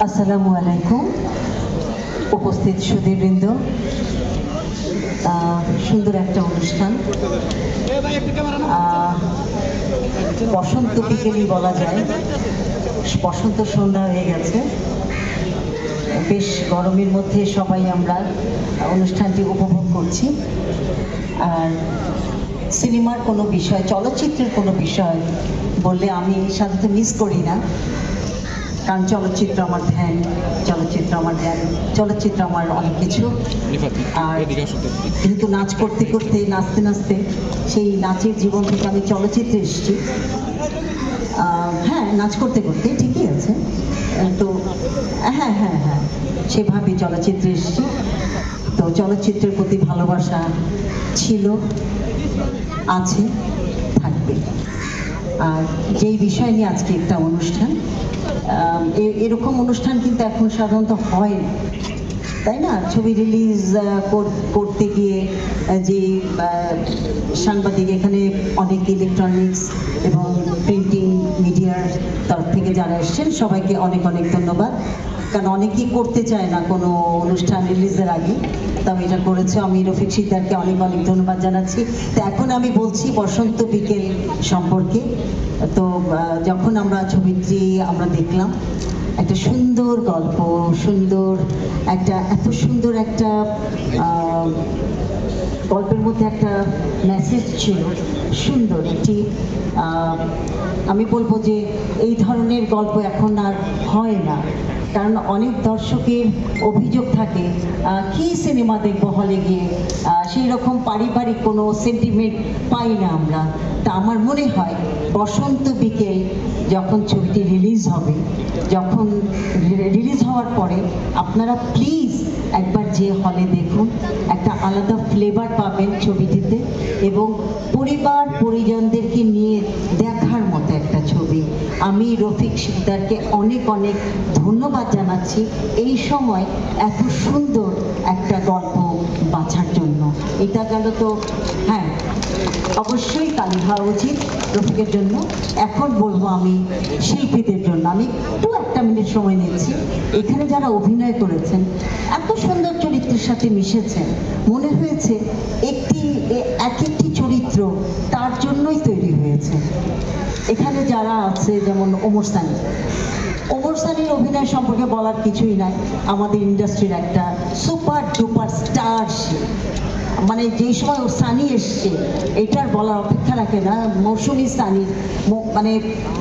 আসসালামু আলাইকুম। উপস্থিত সুধীবৃন্দ আহ, সুন্দর একটা অনুষ্ঠান। বসন্ত বিকেলই বলা যায়। বসন্ত সন্ধ্যা হয়ে গেছে। বেশ গরমের মধ্যে সবাই আমরা অনুষ্ঠানটি উপভোগ করছি। আর সিনেমার কোনো বিষয় চলচ্চিত্রের কোনো বিষয় বললে আমি সাধারণত মিস করি না। কারণ চলচ্চিত্র আমার ধ্যান চলচ্চিত্র আমার ধ্যান চলচ্চিত্র আমার অনেক কিছু। আর যেহেতু নাচ করতে করতে নাচতে নাচতে সেই নাচের জীবন থেকে আমি চলচ্চিত্রে এসেছি। হ্যাঁ নাচ করতে করতে ঠিকই আছে। তো হ্যাঁ হ্যাঁ হ্যাঁ সেভাবে চলচ্চিত্রে এসেছি। তো চলচ্চিত্রের প্রতি ভালোবাসা ছিল আছে থাকবে। আর যেই বিষয় নিয়ে আজকে একটা অনুষ্ঠান এরকম অনুষ্ঠান কিন্তু এখন সাধারণত হয় না। তাই না? ছবি রিলিজ করতে গিয়ে যে সাংবাদিক, এখানে অনেক ইলেকট্রনিক্স এবং প্রিন্টিং মিডিয়ার তরফ থেকে যারা এসেছেন, সবাইকে অনেক অনেক ধন্যবাদ। কারণ অনেকেই করতে চায় না কোনো অনুষ্ঠান রিলিজের আগে। তবে এটা করেছে। আমি রফিক সিকদারকে অনেক অনেক ধন্যবাদ জানাচ্ছি। তো এখন আমি বলছি বসন্ত বিকেল সম্পর্কে। তো যখন আমরা ছবিটি আমরা দেখলাম, একটা সুন্দর গল্প, সুন্দর একটা, এত সুন্দর একটা গল্পের মধ্যে একটা মেসেজ ছিল। সুন্দর একটি আমি বলব যে এই ধরনের গল্প এখন আর হয় না। কারণ অনেক দর্শকের অভিযোগ থাকে কি সিনেমা দেখব হলে গিয়ে? সেই রকম পারিবারিক কোনো সেন্টিমেন্ট পাই না আমরা। তা আমার মনে হয় বসন্ত বিকেল যখন ছবিটি রিলিজ হবে, যখন রিলিজ হওয়ার পরে আপনারা প্লিজ একবার যে হলে দেখুন, একটা আলাদা ফ্লেভার পাবেন ছবিটিতে এবং পরিবার, পরিজনদেরকে নিয়ে দেখার মতো একটা ছবি আমি রফিক সিকদারকে অনেক অনেক ধন্যবাদ জানাচ্ছি এই সময় এত সুন্দর একটা গল্প বাছার জন্য। এটা গেল তো হ্যাঁ অবশ্যই তালি হওয়া উচিত রফিকের জন্য। এখন বলব আমি শিল্পীদের জন্য। আমি একটু একটা মিনিট সময় নিচ্ছি। এখানে যারা অভিনয় করেছেন, এত সুন্দর চরিত্রের সাথে মিশেছেন, মনে হয়েছে একটি, এ- এক একটি চরিত্র তার জন্যই তৈরি হয়েছে এখানে যারা আছে, যেমন ওমর সানি। ওমর সানির অভিনয় সম্পর্কে বলার কিছুই নাই। আমাদের ইন্ডাস্ট্রির একটা সুপার ডুপার স্টার সে। মানে যেই সময় ও সানি এসছে, এটার বলার অপেক্ষা রাখে না। মৌসুমি সানির মানে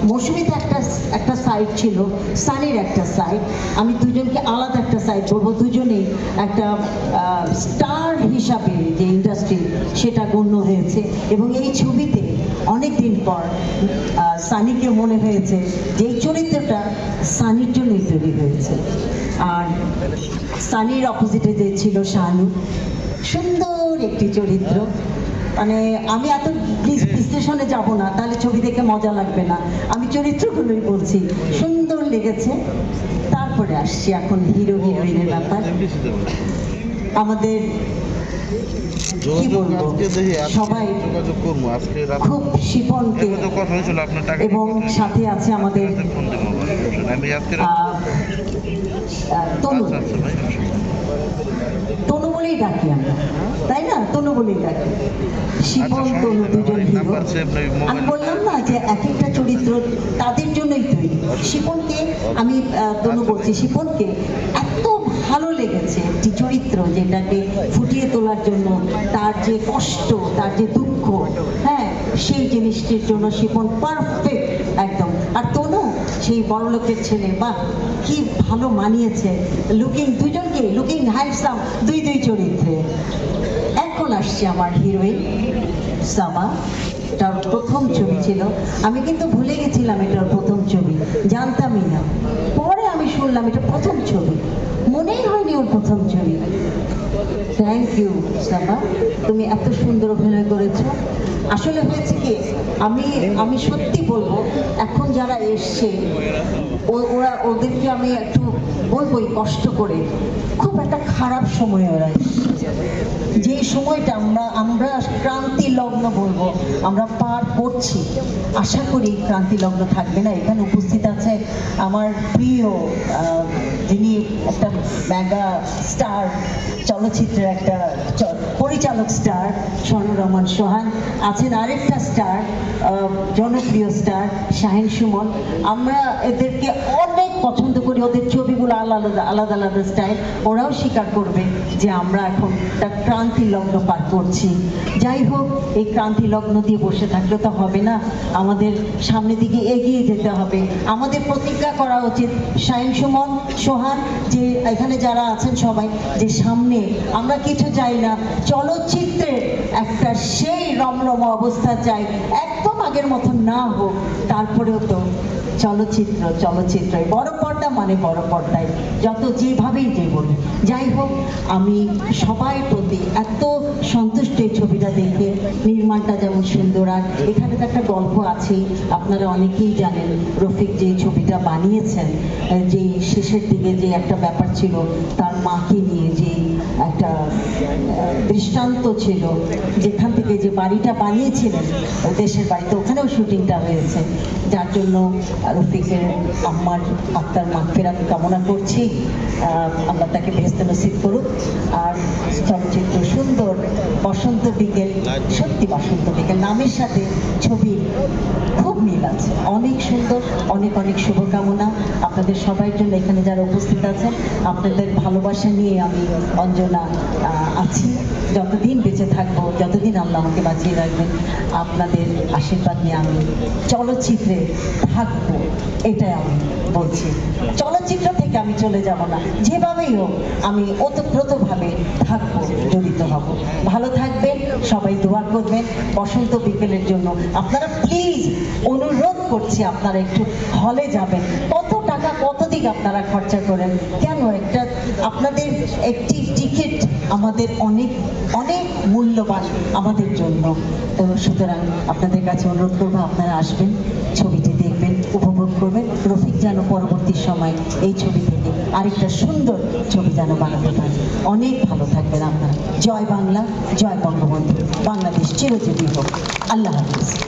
মৌসুমিতে একটা একটা সাইড ছিল, সানির একটা সাইড আমি দুজনকে আলাদা একটা সাইড বলব। দুজনেই একটা স্টার হিসাবে যে ইন্ডাস্ট্রি সেটা গণ্য হয়েছে। এবং এই ছবিতে অনেক দিন পর সানিকে মনে হয়েছে যে এই চরিত্রটা সানির জন্যই তৈরি হয়েছে। আর সানির অপোজিটে যে ছিল শানু সুন্দর একটি চরিত্র। মানে আমি এত বিস- বিশ্লেষণে যাব না তাহলে ছবি দেখে মজা লাগবে না। আমি চরিত্রগুলোই বলছি সুন্দর লেগেছে। তারপরে আসছি এখন হিরো হিরোইনের ব্যাপার আমাদের কি যোগাযোগ আজকে দেখি সবাই যোগাযোগ করব আজকে খুব শিপনকে এবার কথা হয়েছিল আপনার টাকা এবং সাথে আছে আমাদের ফোন দেবো আমি আজকে রাত- আহ, আহ, তনু। আচ্ছা আচ্ছা তনু বলেই ডাকি আমরা তাই না? তনু বলেই ডাকি। শিবন আচ্ছা, তনু দুজন হিরো। আমি বললাম না যে এক একটা চরিত্র তাদের জন্যই তৈরি। শিপনকে আমি তনু বলছি শিপনকে এত ভালো লেগেছে একটি চরিত্র যেটাকে ফুটিয়ে তোলার জন্য তার যে কষ্ট, তার যে দুঃখ হ্যাঁ সেই জিনিসটির জন্য শিপন পারফেক্ট একদম। আর তনু, সেই বড় লোকের ছেলে, বাহ, কি ভালো মানিয়েছে। লুকিং দুজনকে লুকিং হ্যান্ডসাম দুই দুই চরিত্রে। এখন আসছে আমার হিরোইন সাবা তার প্রথম ছবি ছিল। আমি কিন্তু ভুলে গেছিলাম এটার প্রথম ছবি। জানতামই না। পরে আমি শুনলাম এটা প্রথম ছবি। মনেই হয়নি ওর প্রথম ছবি। থ্যাংক ইউ সাবা তুমি এত সুন্দর অভিনয় করেছ। আসলে হয়েছে কি, আমি আমি সত্যি বলব, এখন যারা এসছে ওরা, ওদেরকে আমি একটু বলবোই কষ্ট করে। খুব একটা খারাপ সময় ওরা এসেছে। সময়টা আমরা আমরা ক্রান্তি লগ্ন বলব। আমরা পার করছি। আশা করি ক্রান্তি লগ্ন থাকবে না। এখানে উপস্থিত আছে আমার প্রিয় যিনি একটা মেগা স্টার চলচ্চিত্রের একটা পরিচালক স্টার স্বর্ণরমন সোহান। আছেন আরেকটা স্টার জনপ্রিয় স্টার শাহিন সুমন। আমরা এদেরকে পছন্দ করি, ওদের ছবিগুলো আলাদা আলাদা আলাদা স্টাইল ওরাও স্বীকার করবে যে আমরা এখন একটা ক্রান্তি লগ্ন পার করছি। যাই হোক, এই ক্রান্তি লগ্ন দিয়ে বসে থাকলে তো হবে না। আমাদের সামনের দিকে এগিয়ে যেতে হবে। আমাদের প্রতিজ্ঞা করা উচিত। শাহিন সুমন, সোহান, যে এখানে যারা আছেন সবাই, যে সামনে আমরা কিছু চাই না চলচ্চিত্রের একটা সেই রমরম অবস্থা চাই। একদম আগের মতো না হোক, তারপরেও তো চলচ্চিত্র চলচ্চিত্র বড় পর্দা মানে বড় পর্দায় যত যেভাবেই যে বলি যাই হোক, আমি সবাই প্রতি এত সন্তুষ্ট ছবিটা দেখে নির্মাণটা যেমন সুন্দর আর এখানে তো একটা গল্প আছেই আপনারা অনেকেই জানেন, রফিক যে ছবিটা বানিয়েছেন যে শেষের দিকে যে একটা ব্যাপার ছিল, তার মাকে নিয়ে যে একটা দৃষ্টান্ত ছিল, যেখান থেকে যে বাড়িটা বানিয়েছিলেন, দেশের বাড়িতে, ওখানেও শুটিংটা হয়েছে। যার জন্য রফিকের আম্মার আত্মার মাগফিরাত কামনা করছি। আল্লাহ তাকে বেহেস্ত নসিব করুক। আর চলচ্চিত্র সুন্দর, বসন্ত বিকেল, সত্যি বসন্ত বিকেল, নামের সাথে ছবির খুব মিল আছে। অনেক সুন্দর, অনেক অনেক শুভকামনা। আপনাদের সবাই জন্য এখানে যারা উপস্থিত আছেন, আপনাদের ভালোবাসা নিয়ে আমি অঞ্জনা আছি। যতদিন বেঁচে থাকব, যতদিন আল্লাহ আমাকে বাঁচিয়ে রাখবেন, আপনাদের আশীর্বাদ নিয়ে আমি চলচ্চিত্রে থাকব। এটাই আমি বলছি। চলচ্চিত্র থেকে আমি চলে যাব না। যেভাবেই হোক, আমি ওতপ্রোতভাবে থাকব, জড়িত হব। ভালো থাকবেন, সবাই দোয়া করবেন। বসন্ত বিকেলের জন্য আপনারা প্লিজ অনুরোধ করছি, আপনারা একটু হলে যাবেন। কত টাকা, কত দিক আপনারা খরচা করেন? কেন? একটা আপনাদের একটি টিকিট আমাদের অনেক অনেক মূল্যবান আমাদের জন্য। তো সুতরাং আপনাদের কাছে অনুরোধ করব, আপনারা আসবেন ছবিটি উপভোগ করবে। রফিক যেন পরবর্তী সময় এই ছবি থেকে আরেকটা সুন্দর ছবি যেন বানাতে পারে। অনেক ভালো থাকবেন আপনারা। জয় বাংলা, জয় বঙ্গবন্ধু। বাংলাদেশ চিরজীবী হোক। আল্লাহ হাফিজ।